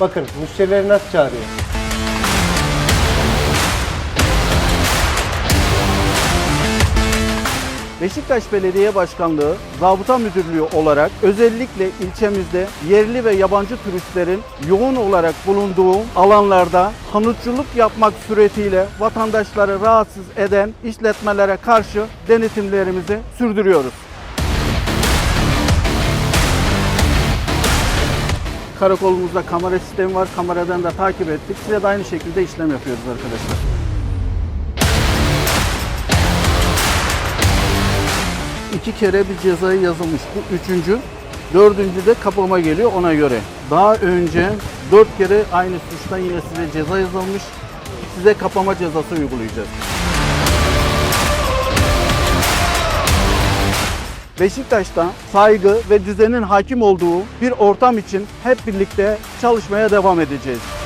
Bakın müşterileri nasıl çağırıyor. Beşiktaş Belediye Başkanlığı Zabıta Müdürlüğü olarak özellikle ilçemizde yerli ve yabancı turistlerin yoğun olarak bulunduğu alanlarda hanutçuluk yapmak suretiyle vatandaşları rahatsız eden işletmelere karşı denetimlerimizi sürdürüyoruz. Karakolumuzda kamera sistemi var. Kameradan da takip ettik. Size de aynı şekilde işlem yapıyoruz arkadaşlar. İki kere bir cezayı yazılmış. Bu üçüncü. Dördüncü de kapama geliyor ona göre. Daha önce dört kere aynı suçtan yine size ceza yazılmış. Size kapama cezası uygulayacağız. Beşiktaş'ta saygı ve düzenin hakim olduğu bir ortam için hep birlikte çalışmaya devam edeceğiz.